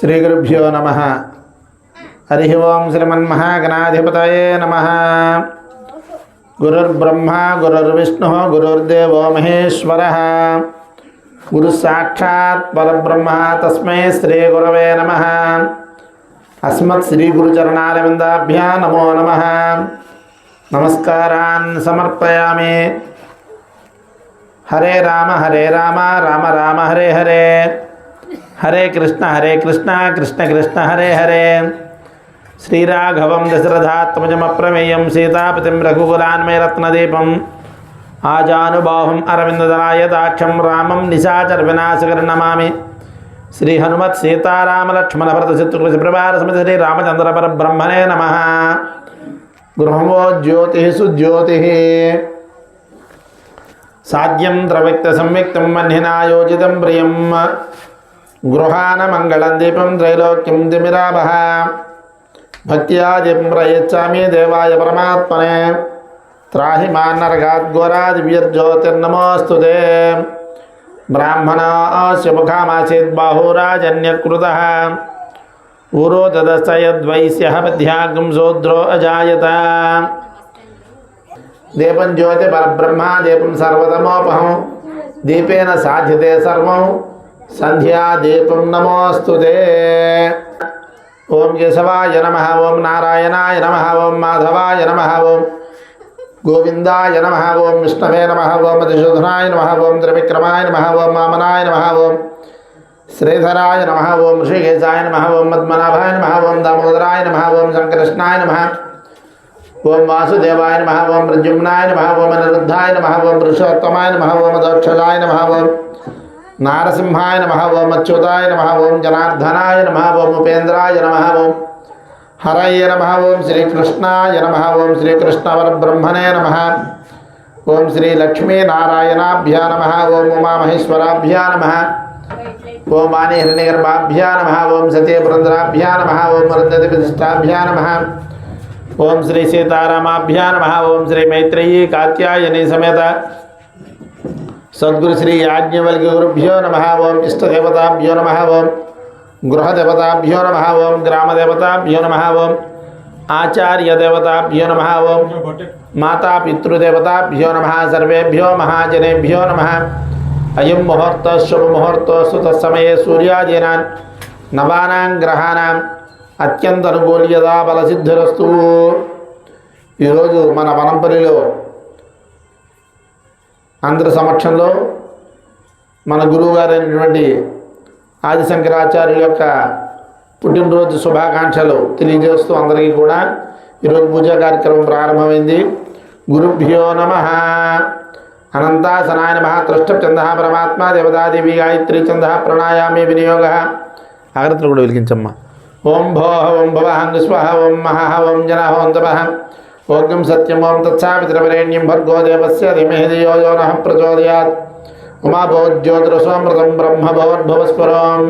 శ్రీగురుభ్యో నమ హరి ఓం శ్రీమన్మహాగణాధిపతయే నమ గురుర్బ్రహ్మ గురుర్విష్ణు గురుర్దేవో మహేశ్వర గురు సాక్షాత్ పరబ్రహ్మ తస్మై శ్రీ గురవే నమ అస్మత్ శ్రీ గురుచరణారవిందాభ్యా నమో నమ నమస్కారాన్ సమర్పయామి హరే రామ హరే రామ రామ రామ హరే హరే हरे कृष्ण हरे कृष्ण कृष्ण कृष्ण, हरे हरे। श्रीराघवं दशरथात्मजमप्रमेयं सीतापतिं रघुकुलान्मय रत्नदीपम् आजानुबाहुम् अरविन्ददलायदाक्षं रामं निशाचरविनाशकर्णमामि। श्रीहनुमत्सीतारामलक्ष्मणभरतशत्रुकृशप्रभारसमित श्रीरामचन्द्रपरब्रह्मणे नमः। गृहमो ज्योतिः सुज्योतिः। साध्यं द्रव्यक्तसंयुक्तं मह्यनायोजितं प्रियम्। गृहानमङ्गलं दीपं त्रैलोक्यं तिमिराभः भक्त्या दीपं प्रयच्छामि देवाय परमात्मने त्राहि मान्नर्गाद्गोरादिव्यज्योतिर्नमोऽस्तु ते ब्राह्मण मुखामासीत् बाहुराजन्यकृतः ऊरो ददश यद्वैस्यः पद्यागं शूद्रो अजायत दीपं ज्योतिपरब्रह्मा दीपं सर्वतमोपहं दीपेन साध्यते सर्वं సంధ్యాదీపం నమోస్తుతే ఓం కేశవాయ నమ ఓం నారాయణాయ నమ ఓం మాధవాయ నమ ఓం గోవిందాయ నమ ఓం విష్ణవే నమ ఓం మధుసూదనాయ నమ ఓం త్రివిక్రమాయ నమ ఓం వామనాయ నమ ఓం శ్రీధరాయ నమ ఓం ఋషికేశాయ నమ ఓం పద్మనాభాయ నమ ఓం దామోదరాయ నమ ఓం సంకృష్ణాయ నమ ఓం వాసుదేవాయ నమ ఓం ప్రజుమ్నాయ నమ ఓం అనిరుద్ధాయ నమ ఓం పురుషోత్తమాయ నమ ఓం దోక్షలాయ నమ ఓం నారసింహాయ నమ ఓం అచ్యుతాయ నమ ఓం జనార్దనాయ నమ ఓం ఉపేంద్రాయ నమ ఓం హరయ నమ ఓం శ్రీకృష్ణాయ నమ ఓం శ్రీకృష్ణవరబ్రహ్మణే నమ ఓం శ్రీ లక్ష్మీనారాయణాభ్యా నమ ఓం ఉమామహేశ్వరాభ్యా నమ ఓం వాణి హిరణ్యగర్భాభ్యా నమ ఓం సతీ పురంధరాభ్యా నమ ఓం వృద్ధతి ప్రతిష్టాభ్యా నమ ఓం శ్రీ సీతారామాభ్యా నమ ఓం శ్రీ మైత్రేయీ కాత్యాయని సమేత సద్గురు శ్రీ యాజ్ఞవల్క్య గురుభ్యో నమ ఓం ఇష్టదేవతాభ్యో నమ ఓం గృహదేవతాభ్యో నమ ఓం గ్రామదేవతాభ్యో నమ ఓం ఆచార్యదేవతాభ్యో నమ ఓం మాతాపితృదేవతాభ్యో నమ సర్వేభ్యో మహాజనేభ్యో నమ అయం ముహూర్త శుభముహూర్తోస్తు తత్సమయే సూర్యాదీనాన్ నవానాం గ్రహాణం అత్యంత అనుకూల్యదా బలసిద్ధిరస్తు ఈరోజు మన వనంపల్లిలో అందరి సమక్షంలో మన గురువు గారైనటువంటి ఆదిశంకరాచార్యుల యొక్క పుట్టినరోజు శుభాకాంక్షలు తెలియజేస్తూ అందరికీ కూడా ఈరోజు పూజా కార్యక్రమం ప్రారంభమైంది. గురుభ్యో నమ. అనంతాసనాయ నమ. త్రుష్టచంద పరమాత్మ దేవతాదేవి గాయత్రి చంద ప్రణాయామే వినియోగ. అగరత్తులు కూడా వెలిగించమ్మ. ఓం భో ఓం భవ స్వహ ఓం మహ ఓం జన ఓం తప. ओर्गं सत्यमां तत्सामित्रवरेण्यं भर्गो देवस्य धीमहिधियो यो नः प्रचोदयात्। उमा भवज्योतिरसोमृतं ब्रह्म भवद्भवस्फुरं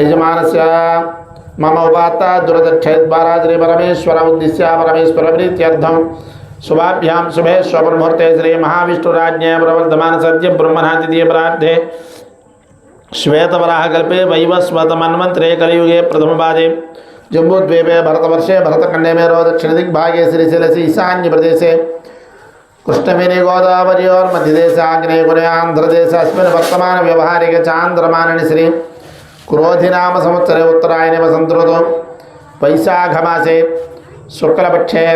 यजमानस्य मम उपात्ता दुरदक्षेद्वाराजरे परमेश्वर उद्दिश्य परमेश्वरप्रीत्यर्थं शुभाभ्यां शुभे श्वमुहूर्ते श्रीमहाविष्णुराज्ञे प्रवर्धमान सद्य ब्रह्मणादितीयपरार्धे श्वेतवराहकल्पे वैवस्वतमन्वन्तरे कलियुगे प्रथमपादे। जम्मूद्वीपे, भरतवर्षे भरतकण्डेमेरो दक्षिणदिग्भागे ईशान्य ईशान्यप्रदेशे कृष्णवेणी गोदावरियोर्मध्यदेशे आग्नेयगुणे आन्ध्रदेशे अस्मिन् वर्तमानव्यवहारिके चान्द्रमाननि श्री क्रोधिनामसंवत्सरे उत्तरायणे वैशाख वैशाखमासे शुक्लपक्षे,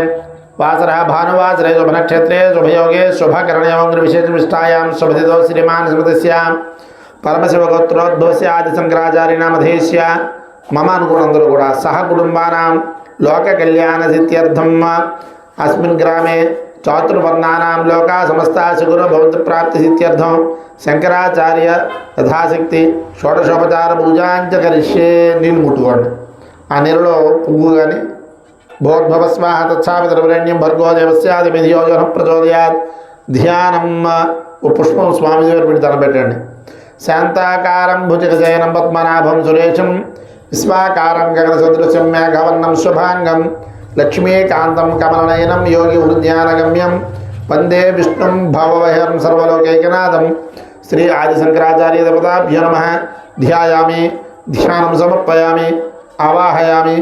वासरः भानुवासरे शुभनक्षत्रे, शुभयोगे शुभकरणयोग्रविशेषनिष्ठायां शुभदितो श्रीमान् स्मृतस्यां परमशिवगोत्रोद्भवस्य आदिशङ्कराचार्यनामधेयस्य శుభయోగే మమ అనుకున్నందరూ కూడా సహ కుటుంబానాం లోక కళ్యాణ సిత్యర్థం అస్మిన్ గ్రామే చాతుర్వర్ణానాం లోకా సమస్తా సుగురు భవంతు ప్రాప్తి సిత్యర్థం శంకరాచార్య యథాశక్తి షోడశోపచార పూజాంచ కరిష్యే నీళ్ళు ముట్టుకోండి. ఆ నీళ్ళలో పువ్వు కానీ భోద్భవ స్వాహ తత్సాపితరవరణ్యం భర్గోదేవస్యాది విధియోజన ప్రచోదయాత్. ధ్యానం పుష్పం స్వామి దగ్గర పెట్టి దండం శాంతాకారం భుజగజయనం పద్మనాభం సురేశం విశ్వాకారం గగన సదృశం మేఘవర్ణం శుభాంగం లక్ష్మీకాంతం కమలనయనం యోగి ఉద్యానగమ్యం వందే విష్ణుం భవవహరం సర్వలోకైకనాథం శ్రీ ఆదిశంకరాచార్య దేవతాభ్యో నమ ధ్యాయామి ధ్యానం సమర్పయామి ఆవాహయామి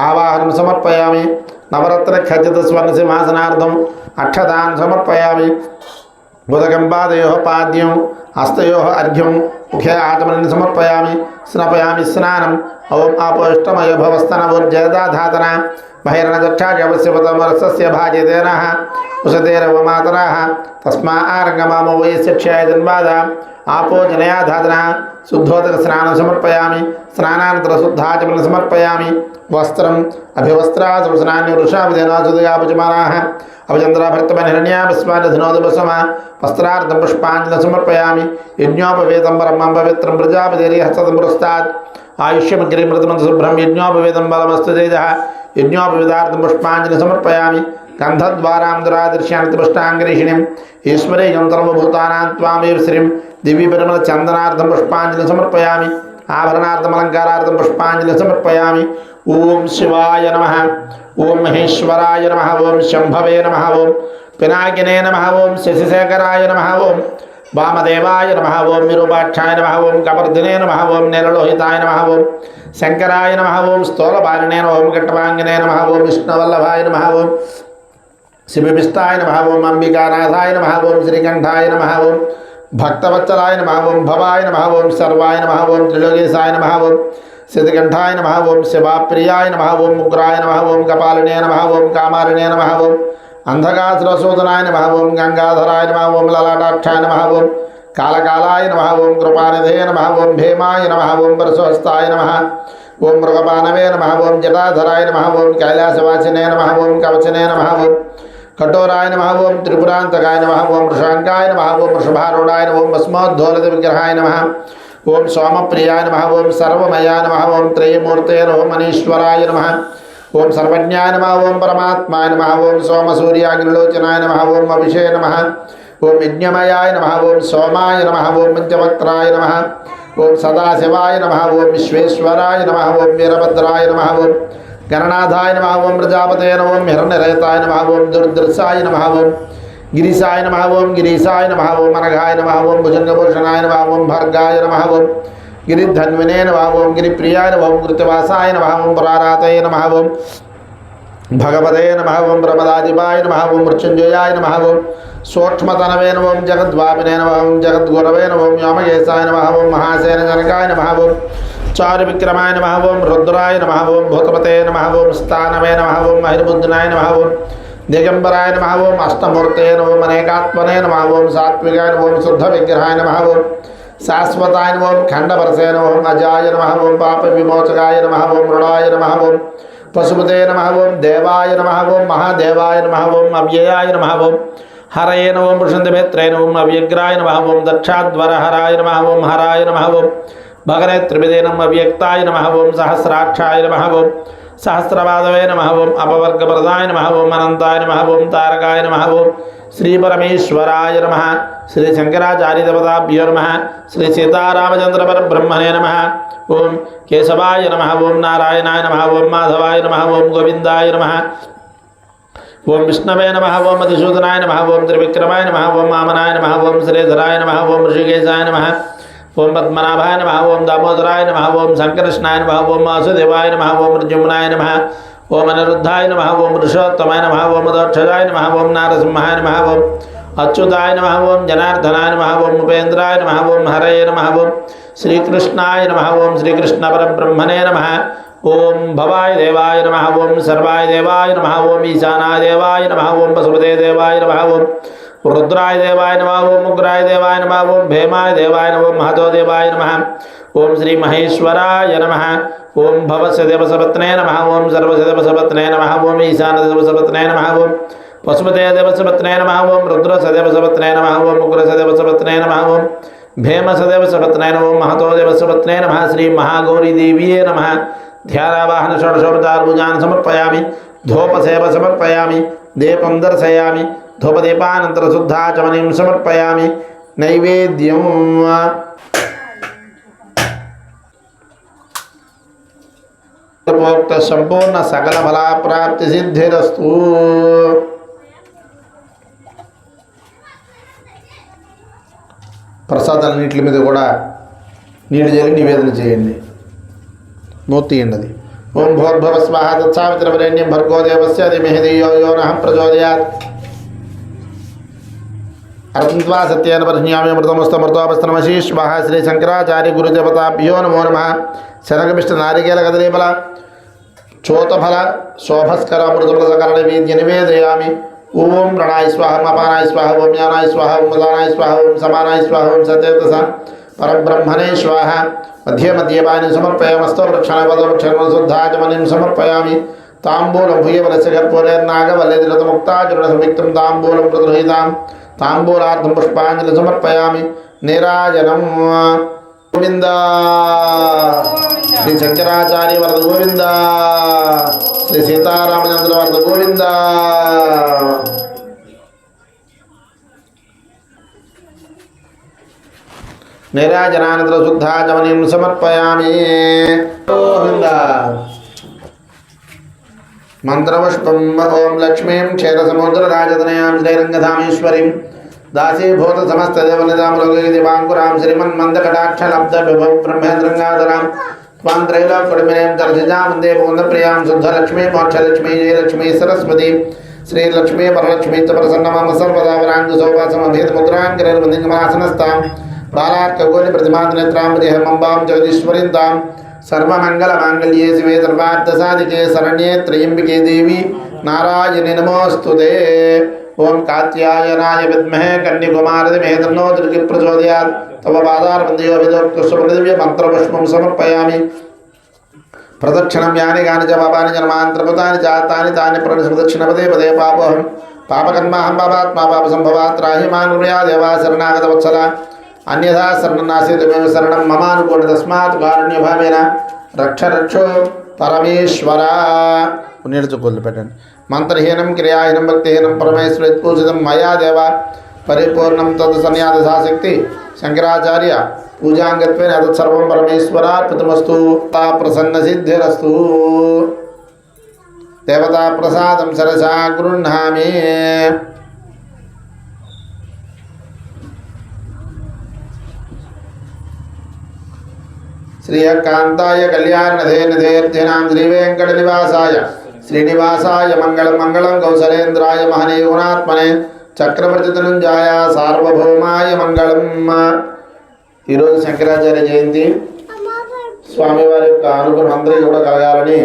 ఆవాహనం సమర్పయామి నవరత్న ఖచ్చిత స్వర్ణ సింహాసనార్థం అక్షదాన్ సమర్పయామి బుధకం పాదయో పాద్యం హస్తయో అర్ఘ్యం ముఖ్య ఆచమనాన్ని సమర్పయామి స్నపయామి స్నానం ఓం ఆపోష్టమయ భవస్తనవోర్జదాధాతన బహిరణదక్షాజవస్యపతమరసస్య భాజతేన महिरणदक्षाजवस्यपतमरसस्य भाजदेनः उसदेरवमातरः तस्मा आरङ्गमामो वयस्यक्षाय जन्मादा आपो जनयाधातनः शुद्धोदकस्नानं समर्पयामि स्नानानन्तरशुद्धाचमनं समर्पयामि वस्त्रम् अभिवस्त्रासंस्नान्य वृषाभिधनासुदयापजमानाः अपचन्द्राभर्तमहिरण्यापस्मानधनोदपसम वस्त्रार्थं पुष्पाञ्जलं समर्पयामि यज्ञोपवेदं परमं पवित्रं प्रजापतिर्यः सतं पुरस्तात् आयुष्यमग्रिमृतमन्तसुभ्रं यज्ञोपवेदं बलमस्तु तेजः। తేజ యజ్ఞోపవేదార్థం పుష్పాంజలి సమర్పయామి గంధద్వారాం దురాదృశ్యాన్ని ఈశ్వరేయం సర్వభూతానాం త్వామేవ శ్రీం దివ్యపరిమళ చందనార్థం పుష్పాంజలి సమర్పయామి ఆభరణార్థం అలంకారార్థం పుష్పాంజలి సమర్పయామి ఓం శివాయ నమ ఓం మహేశ్వరాయ నమ ఓం శంభవే నమ ఓం పినాకినే నమ ఓం శశిశేఖరాయ నమ ఓం వామదేవాయ నమ ఓం విరూపాక్షాయ నమ ఓం కపర్దినే నమ ఓం నిరలోహితాయ నమ ఓం శంకరాయ నమ ఓం స్థూలపాలినే నమ ఓం ఘట్టవాంగినే నమ ఓం విష్ణువల్లభాయ నమ ఓం శివపిష్టాయ నమ ఓం అంబికానాథాయ నమ ఓం శ్రీకంఠాయ నమ ఓం భక్తవత్సలాయ నమ ఓం భవాయ నమ ఓం సర్వాయ నమ ఓం త్రిలోకేశాయ నమ ఓం శతకంఠాయ నమ ఓం శివాప్రియాయ నమ ఓం ఉగ్రాయ నమ ఓం కపాలినే నమ ఓం కామాలినే నమ ఓం అంధకాసురసూదనాయ నమ ఓం గంగాధరాయ నమ ఓం లలాటాక్షాయ నమ ఓం కాలకాలాయ నమ ఓం కృపానిధే నమ ఓం భీమాయ నమ ఓం పరశుహస్తాయ నమ ఓం మృగపానవే నమ ఓం జటాధరాయ నమ ఓం కైలాసవాసినే నమ ఓం కవచనే నమ ఓం కఠోరాయ నమ ఓం త్రిపురాంతకాయ నమ ఓం వృషాంకాయ నమ ఓం వృషభారూఢాయ నమ ఓం భస్మోద్ధోలిత విగ్రహాయ నమ ఓం సోమప్రియాయ నమ ఓం సర్వమయాయ నమ ఓం త్రయమూర్తే నమ మనీశ్వరాయ నమ ఓం సర్వజ్ఞాయ నమ ఓం పరమాత్మాయ నమ ఓం సోమసూర్యాగ్నిలోచనాయ నమ ఓం అభిషే నమ ఓం యజ్ఞమయాయ నమ ఓం సోమాయ నమ ఓం పంచవక్త్రాయ నమ ఓం సదాశివాయ నమ ఓం విశ్వేశ్వరాయ నమ ఓం వీరభద్రాయ నమ ఓం గణనాథాయ నమ ఓం ప్రజాపతే నమ ఓం హిరణ్యరహితాయ నమ ఓం దుర్దృశాయ నమ ఓం గిరిశాయ నమ ఓం గిరీశాయ నమ ఓం అనఘాయ నమ ఓం భుజంగభూషణాయ నమ ఓం భర్గాయ నమ ఓం గిరిధన్వినే నమ ఓం గిరిప్రియాయ నమ ఓం కృతివాసాయ నమ ఓం పురారాతయ నమ ఓం భగవతే నమ ఓం ప్రమదాధిపాయ నమ ఓం మృత్యుంజయాయ నమ ఓం సూక్ష్మతనవే నమ ఓం జగద్వాపినే నమ ఓం జగద్గురవే నమ ఓం వ్యోమకేశాయ నమ ఓం మహాసేన జనకాయ నమ ఓం చారు విక్రమాయ నమ ఓం రుద్రాయ నమ ఓం భూతపతే నమ ఓం స్థానవే నమ ఓం మహిర్బుద్ధునాయ నమ ఓం దిగంబరాయ నమ ఓం అష్టమూర్తే నమో అనేకాత్మనే నమ ఓం సాత్వికాయ నమ ఓం శుద్ధ విగ్రహాయ నమ ఓం శాశ్వతాయ నమో ఖండపరసే నమో అజాయ నమ ఓం పాప విమోచకాయ నమ ఓం మృడాయ నమ ఓం పశుపతే నమ ఓం దేవాయ నమ ఓం మహాదేవాయ నమ ఓం అవ్యయాయ నమ ఓం హరయే నమ ఓం వృషంతమేత్రే అవ్యగ్రాయ నమ ఓం దక్షాద్వర హరాయ నమ ఓం హరాయ నమ ఓం భగనే త్రివిదే నమ అవ్యక్తాయ నమ ఓం సహస్రాక్షాయ నమ ఓం సహస్రపాదవే నమ ఓం అపవర్గప్రదాయ నమ ఓం అనంతాయ నమ ఓం తారకాయ నమ ఓం శ్రీ పరమేశ్వరాయ నమ శ్రీ శంకరాచార్యదేవతాభ్యో నమ శ్రీ సీతారామచంద్ర పరబ్రహ్మణే నమ ఓం కేశవాయ నమ ఓం నారాయణాయ నమ ఓం మాధవాయ నమ ఓం గోవిందాయ నమ ఓం విష్ణవే నమ ఓం మధుసూదనాయ నమ ఓం త్రివిక్రమాయ నమ ఓం వామనాయ నమ ఓం శ్రీధరాయ నమ ఓం ఋషికేశాయ నమ ఓం పద్మనాభాయ నమ ఓం దామోదరాయ నమ ఓం సంకృష్ణాయ నమ ఓం వాసుదేవాయ నమ ఓం మృజుమ్నాయ నమ ఓం అనిరుద్ధాయ నమ ఓం పురుషోత్తమాయ నమ ఓం దోక్షజాయ నమ ఓం నారసింహాయ నమ ఓం అచ్యుతాయ నమ ఓం జనార్దనాయ నమ ఓం ఉపేంద్రాయ నమ ఓం హరయ నమ ఓం శ్రీకృష్ణాయ నమ ఓం శ్రీకృష్ణ పరబ్రహ్మణే నమ ఓం భవాయ దేవాయ నమ ఓం సర్వాయ దేవాయ నమ ఓం ఈశానాయ దేవాయ నమ ఓం పశుపతే దేవాయ నమ ఓం రుద్రాయ దేవాయ నమ ఓం ఉగ్రాయ దేవాయ నమ ఓం భీమాయ దేవాయ నమ ఓం మహతో దేవాయ నమ ఓం శ్రీ మహేశ్వరాయ నమ ఓం భవస్యదేవసపత్నే నమ ఓం సర్వసదేవసపత్నే నమ ఓం ఈశానదేవసపత్నే నమ ఓం పశుపతే దేవసపత్నే నమ ఓం రుద్రసదేవసపత్నే నమ ఓం ఉగ్రసదేవసపత్నే నమ ఓం భీమసదేవసపత్నే నమ ఓం మహతో దేవసపత్నే నమ శ్రీ మహాగౌరీదేవ్యే నమ ధ్యానావాహన షోడశోపచార్భుజాన్ సమర్పయామి ధూపసేవ సమర్పయామి దీపం దర్శయామి ధూపదీపానంతర ధూపదీపానంతరశుద్ధాచమనీం సమర్పయామి నైవేద్యం. ఉపోక్త సంపూర్ణ సకల ఫలాప్రాప్తి సిద్ధిరస్తు. ప్రసాదాలన్నింటి మీద కూడా నీళ్ళు జరిగి నివేదన చేయండి. మూర్తి అన్నది ఓం భోర్భవ స్వాహ తత్సావిత్రవరేణ్యం భర్గో దేవస్య ధిమహి ధియో యో నః ప్రచోదయాత్. అర్థంత్వా సత్యేన పరిజ్ఞామి మృతమస్తమృతోపస్తనమశీ స్వాహ శ్రీ శంకరాచార్య గురుదేవతాభ్యో నమో నమ శనగమిష్ట నారికేల కదలీబల చోతఫల శోభస్కర మృదుల సకరణ వీద్య నివేదయామి ఓం ప్రణాయ స్వాహం అపానాయ స్వాహ ఓం జ్ఞానాయ స్వాహ ఓం ప్రధానాయ స్వాహ ఓం సమానాయ స్వాహ ఓం సత్యతస పరబ్రహ్మణే స్వాహ మధ్య మధ్య పాని సమర్పయామస్తో వృక్షణ తాంబూలార్థం పుష్పాంజలి సమర్పయామి నీరాజనం గోవింద శ్రీ శంకరాచార్య వరద గోవింద శ్రీ సీతారామచంద్ర వరద గోవింద నీరాజనానంతర శుద్ధాచమనీం సమర్పయామి గోవింద మంత్రపుష్పం ఓం లక్ష్మీం క్షేరసముద్రరాజతనయాం శ్రీరంగధామేశ్వరీం దాసీభూత సమస్తదేవనిదాములోకిదివాంకురాం శ్రీమన్మందకటాక్షలబ్ధ విభవ బ్రహ్మేంద్రంగాధరాం త్వాం త్రైలోకుడిమినేం దర్శిజామందే పూర్ణప్రియాం శుద్ధలక్ష్మీ మోక్షలక్ష్మీ జయలక్ష్మీ సరస్వతి శ్రీలక్ష్మీ పరలక్ష్మీ చ ప్రసన్నమమ సర్వదా వరాంగు సౌవాసమభేదముద్రాంకిరన్మందింగమాసనస్తాం బాలార్కగోని జగదీశ్వరింతాం सर्वमङ्गलमाङ्गल्ये शिवे सर्वार्थसाधिके शरण्ये त्र्यम्बिके देवी नारायणे नमोऽस्तु ते। ॐ कात्यायनाय विद्महे कन्यकुमारदिमे मेधनो दुर्गे प्रचोदयात्। तव पादारबन्धयोभिदोक्तस्वपृथिव्य मन्त्रपुष्पं समर्पयामि। प्रदक्षिणं यानि गानि च पापानि जन्मान्तरभूतानि जातानि तानि प्रणिसप्रदक्षिणपदे पदे पापोऽहं। पापकर्माहं पापात्मा पापसम्भवात् राह्यमानुर्या देवा शरणागतवत्सला। పాప సంభవాత్ రాహిమాన్ దేవా శరణాగత వత్సల అన్యథా శరణనాశితమేవ శరణం మమానుకోటి తస్మాత్ కారుణ్యభావేన. రక్ష రక్షో పరమేశ్వర. పుణ్యచుకోళ్ళు పెట్టండి. మంత్రహీనం క్రియాహీనం భక్తిహీనం పరమేశ్వర పూజితం మయా దేవ. పరిపూర్ణం తద్ సన్యాసాశక్తి శంకరాచార్య పూజాంగత్వేన తత్సర్వం పరమేశ్వరార్పితమస్తు తా ప్రసన్న సిద్ధిరస్తు. దేవతా ప్రసాదం సరసా గృహ్ణామి. శ్రీయకాంతాయ కళ్యాణధే నిధేర్ధినాం శ్రీవేంకట నివాసాయ శ్రీనివాసాయ మంగళం మంగళం కౌశలేంద్రాయ మహనీయ గుణాత్మనే చక్రవర్తి సార్వభౌమాయ మంగళం ఈరోజు శంకరాచార్య జయంతి. స్వామివారి యొక్క అనుగ్రహం అందరికీ కూడా కలగాలని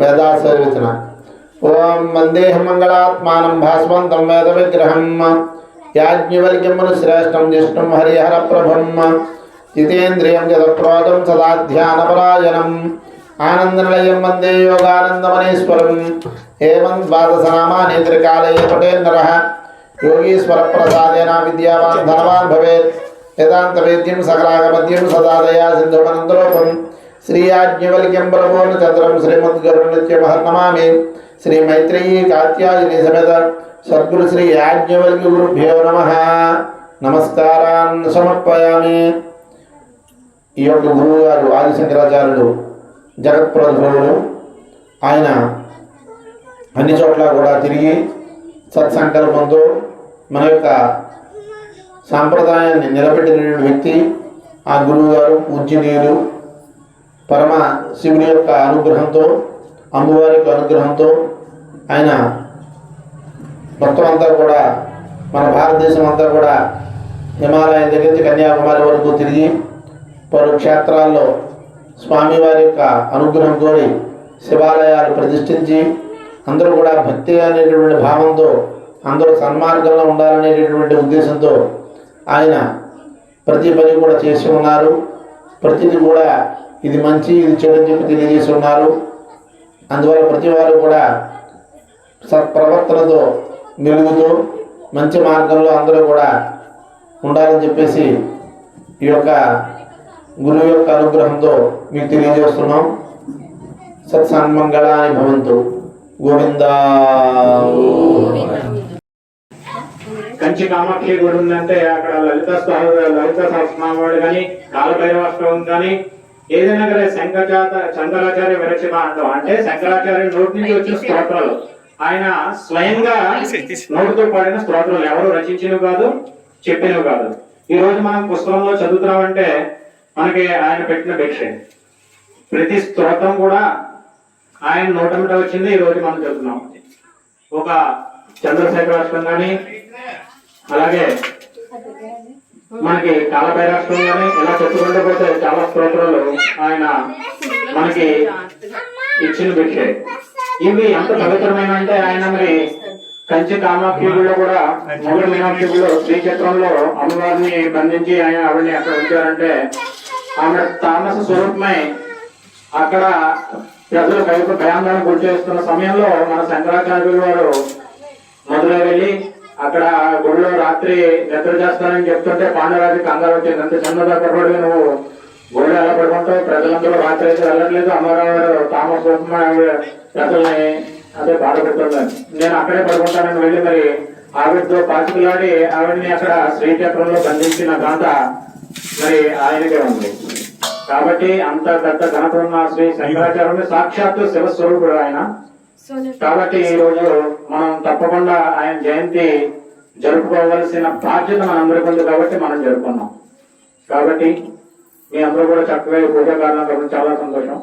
వేదాశీర్వచన ఓం వందేహ మంగళాత్మానం భాస్వంతం వేద విగ్రహం యాజ్ఞవల్క్యమును శ్రేష్టం జిష్ణుం హరిహర ప్రభం జితేంద్రియం జతక్రోధం సదా ధ్యానపరాయణం ఆనందనిలయం వందే యోగానందమనేశ్వరం ఏమం ద్వాదశనామాని త్రికాలే పటే నర యోగీశ్వర ప్రసాదేన విద్యావాన్ ధనవాన్ భవేత్ వేదాంత వేద్యం సకలాగమద్యం సదాదయా సింధుమనందరూపం శ్రీయాజ్ఞవల్క్యం ప్రభోన చంద్రం శ్రీమద్గురునిత్యమహర్నమామి శ్రీ మైత్రేయీ కాత్యాయని సమేత సద్గురు శ్రీ యాజ్ఞవల్క్య గురుభ్యో నమ నమస్కారాన్ సమర్పయామి ఈ యొక్క గురువు గారు ఆదిశంకరాచార్యుడు జగత్ప్రభువుడు ఆయన అన్ని చోట్ల కూడా తిరిగి సత్సంకల్పంతో మన యొక్క సాంప్రదాయాన్ని నిలబెట్టిన వ్యక్తి ఆ గురువు గారు పూజనీయులు పరమ శివుని యొక్క అనుగ్రహంతో అమ్మవారి యొక్క అనుగ్రహంతో ఆయన మొత్తం అంతా కూడా మన భారతదేశం అంతా కూడా హిమాలయం దగ్గర నుంచి కన్యాకుమారి వరకు తిరిగి పలు క్షేత్రాల్లో స్వామివారి యొక్క అనుగ్రహం కోరి శివాలయాలు ప్రతిష్ఠించి అందరూ కూడా భక్తి అనేటటువంటి భావంతో అందరూ సన్మార్గంలో ఉండాలనేటటువంటి ఉద్దేశంతో ఆయన ప్రతి పని కూడా చేసి ఉన్నారు. ప్రతిది కూడా ఇది మంచి ఇది చెడు అని చెప్పి తెలియజేసి ఉన్నారు. అందువల్ల ప్రతి వారు కూడా సత్ప్రవర్తనతో మెలుగుతూ మంచి మార్గంలో అందరూ కూడా ఉండాలని చెప్పేసి ఈ యొక్క గురువు యొక్క అనుగ్రహంతో మీకు తెలియజేస్తున్నాం. సత్సన్మంగళాని భవంతు. గోవింద. కంచి కామాక్షి గుడి ఉందంటే అక్కడ లలిత లలిత సహస్రనామాడు కానీ కాలభైరవాష్టవం కానీ ఏదైనా కానీ శంకరాచార్య శంకరాచార్య విరచిత అంటాం. అంటే శంకరాచార్య నోటి నుంచి వచ్చిన స్తోత్రాలు. ఆయన స్వయంగా నోటితో పాడిన స్తోత్రాలు. ఎవరు రచించినవి కాదు చెప్పినవి కాదు. ఈ రోజు మనం పుస్తకంలో చదువుతున్నామంటే మనకి ఆయన పెట్టిన భిక్ష. ప్రతి స్తోత్రం కూడా ఆయన నోటమిట వచ్చింది ఈ రోజు మనం చెబుతున్నాం. ఒక చంద్రశేఖర రాష్ట్రం కానీ అలాగే మనకి కాలపై రాష్ట్రం కానీ ఇలా చెప్పుకుంటూ పోతే చాలా స్తోత్రాలు ఆయన మనకి ఇచ్చిన భిక్ష. ఇవి ఎంత పవిత్రమైన అంటే ఆయన మరి కంచి కామాక్షిలో కూడా మొగడు మీనాక్షిలో శ్రీక్షేత్రంలో అమ్మవారిని బంధించి ఆయన ఆవిడని అక్కడ ఉంచారంటే ఆమె తామస స్వరూపమై అక్కడ ప్రజలు భయ భయాందోళన గురి చేస్తున్న సమయంలో మన శంకరాచార్యులు వారు మధురై వెళ్ళి అక్కడ గుడిలో రాత్రి నిద్ర చేస్తానని చెప్తుంటే పాండవరాజు కంగారు వచ్చింది అంత చిన్నదా పడబడి నువ్వు గుడిలో ఎలా పడుకుంటావు? ప్రజలందరూ రాత్రి అయితే వెళ్ళట్లేదు. అమ్మగారు తామస రూపమై ప్రజల్ని అదే బాధపెడుతున్నాను నేను అక్కడే పడుకుంటానని వెళ్ళి మరి ఆవిడతో పాచికలాడి ఆవిడని అక్కడ శ్రీచక్రంలో బంధించిన గాథ మరి ఆయనకే ఉంది. కాబట్టి అంత పెద్ద ఘనత ఉన్న శ్రీ శంకరాచార్యుని సాక్షాత్తు శివస్వరూపుడు ఆయన. కాబట్టి ఈ రోజు మనం తప్పకుండా ఆయన జయంతి జరుపుకోవాల్సిన బాధ్యత మనందరికీ ఉంది కాబట్టి మనం జరుపుకున్నాం. కాబట్టి మీ అందరూ కూడా చక్కగా పూజా కారణం చాలా సంతోషం.